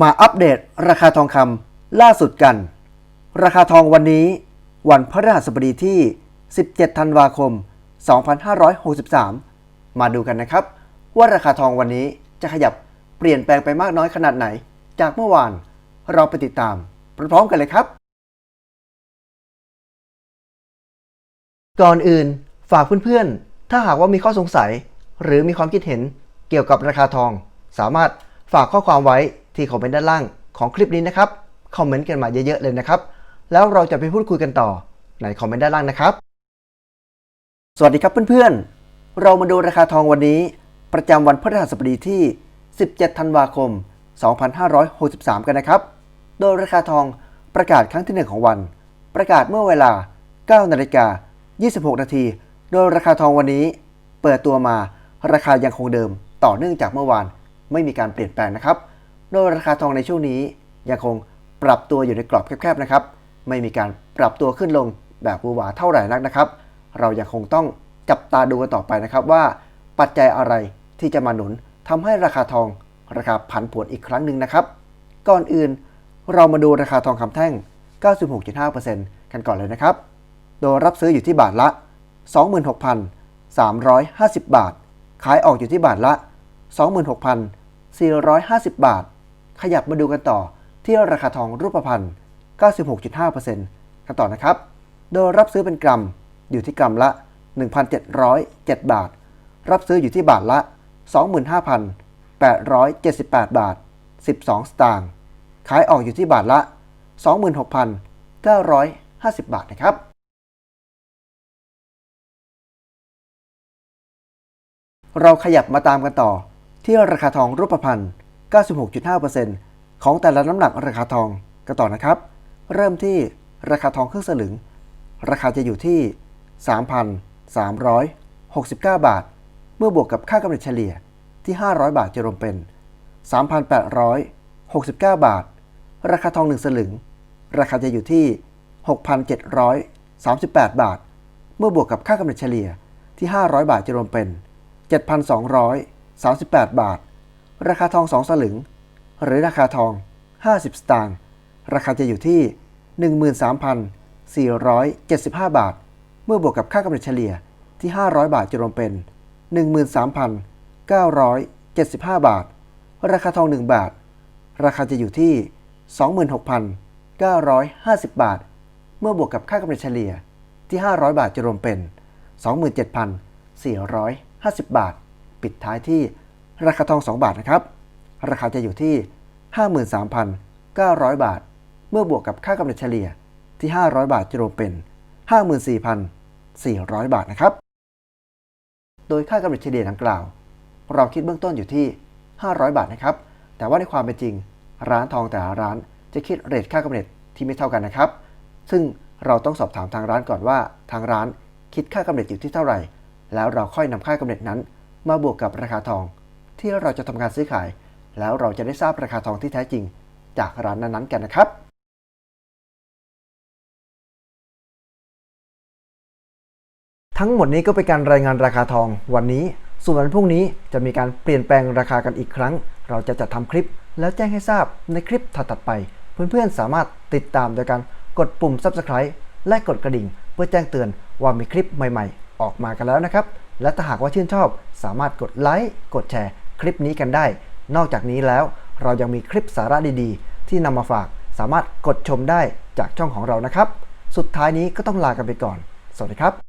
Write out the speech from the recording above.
มาอัปเดตราคาทองคำล่าสุดกัน ราคาทองวันนี้ วันพฤหัสบดีที่ 17 ธันวาคม 2563 มาดูกันนะครับ ว่าราคาทองวันนี้จะขยับเปลี่ยนแปลงไปมากน้อยขนาดไหน จากเมื่อวานเราไปติดตามพร้อมๆกันเลยครับ ก่อนอื่นฝากเพื่อนๆ ถ้าหากว่ามีข้อสงสัย หรือมีความคิดเห็นเกี่ยวกับราคาทอง สามารถฝากข้อความไว้ ที่คอมเมนต์ด้านล่างของคลิปนี้นะครับคอมเมนต์กันมาเยอะๆเลยนะครับ แล้วเราจะไปพูดคุยกันต่อในคอมเมนต์ด้านล่างนะครับ สวัสดีครับเพื่อนๆ เรามาดูราคาทองวันนี้ ประจำวันพฤหัสบดีที่ 17 ธันวาคม 2563 กันนะครับ โดยราคาทองประกาศครั้งที่หนึ่งของวัน ประกาศเมื่อเวลา 9 นาฬิกา 26 นาที โดยราคาทองวันนี้ เปิดตัวมาราคายังคงเดิม ต่อเนื่องจากเมื่อวาน ไม่มีการเปลี่ยนแปลงนะครับ โดยราคาทองในช่วงนี้ยังคงปรับตัวอยู่ในกรอบแคบๆนะครับ ไม่มีการปรับตัวขึ้นลงแบบบูหวาเท่าไหร่นักนะครับ เรายังคงต้องจับตาดูกันต่อไปนะครับว่า ปัจจัยอะไรที่จะมาหนุนทำให้ราคาทองราคาผันผวนอีกครั้งหนึ่งนะครับ ก่อนอื่นเรามาดูราคาทองคำแท่ง 96.5%กันก่อนเลยนะครับ โดยรับซื้ออยู่ที่บาทละ 26,350 บาท ขายออกอยู่ที่บาทละ 26,450 บาท ขยับมาดูกันต่อที่ราคาทองรูปพรรณ95.5%กันต่อนะครับ โดยรับซื้อเป็นกรัมอยู่ที่กรัมละ 1,707 บาท รับซื้ออยู่ที่บาทละ 25,878 บาท 12 สตางค์ ขายออกอยู่ที่บาทละ 26,950 บาทนะครับเราขยับมาตามกันต่อที่ราคาทองรูปพรรณ 96.5%ของแต่ละน้ำหนักราคาทองกันต่อนะครับ เริ่มที่ราคาทองครึ่งสลึง ราคาจะอยู่ที่ 3,369 บาท เมื่อบวกกับค่ากำเนิดเฉลี่ยที่ 500 บาทจะรวมเป็น 3,869 บาท ราคาทอง1สลึง ราคาจะอยู่ที่ 6,738 บาท เมื่อบวกกับค่ากำเนิดเฉลี่ยที่ 500 บาทจะรวมเป็น 7,238 บาท ราคาทอง 2 สลึง หรือราคาทอง 50 สตางค์ ราคาจะอยู่ที่ 13,475 บาท เมื่อบวกกับค่ากำเนิดเฉลี่ยที่ 500 บาทจะรวมเป็น 13,975 บาท ราคาทอง 1 บาท ราคาจะอยู่ที่ 26,950 บาท เมื่อบวกกับค่ากำเนิดเฉลี่ยที่ 500 บาทจะรวมเป็น 27,450 บาท ปิดท้ายที่ ราคาทอง 2 บาทนะครับ ราคาจะอยู่ที่ 53,900 บาท เมื่อบวกกับค่ากำเนิดเฉลี่ยที่ 500 บาทจะรวมเป็น 54,400 บาทนะครับ โดยค่ากำเนิดเฉลี่ยดังกล่าว เราคิดเบื้องต้นอยู่ที่ 500 บาทนะครับ แต่ว่าในความเป็นจริง ร้านทองแต่ละร้านจะคิดเรทค่ากำเนิดที่ไม่เท่ากันนะครับ ซึ่งเราต้องสอบถามทางร้านก่อนว่า ทางร้านคิดค่ากำเนิดอยู่ที่เท่าไหร่ แล้วเราค่อยนำค่ากำเนิดนั้น มาบวกกับราคาทอง ที่เราจะทำการซื้อขาย แล้วเราจะได้ทราบราคาทองที่แท้จริง จากร้านนั้นๆกันนะครับทั้งหมดนี้ก็เป็นการรายงานราคาทองวันนี้ ส่วนวันพรุ่งนี้จะมีการเปลี่ยนแปลงราคากันอีกครั้ง เราจะจัดทำคลิปแล้วแจ้งให้ทราบในคลิปถัดๆไป เพื่อนๆสามารถติดตามโดยการกดปุ่ม subscribe และกดกระดิ่ง เพื่อแจ้งเตือนว่ามีคลิปใหม่ๆ ออกมากันแล้วนะครับ และถ้าหากว่าชื่นชอบ สามารถกดไลค์กดแชร์ คลิปนี้กันได้ นอกจากนี้แล้วเรายังมีคลิปสาระดีๆ ที่นำมาฝากสามารถกดชมได้จากช่องของเรานะครับ สุดท้ายนี้ก็ต้องลากันไปก่อน สวัสดีครับ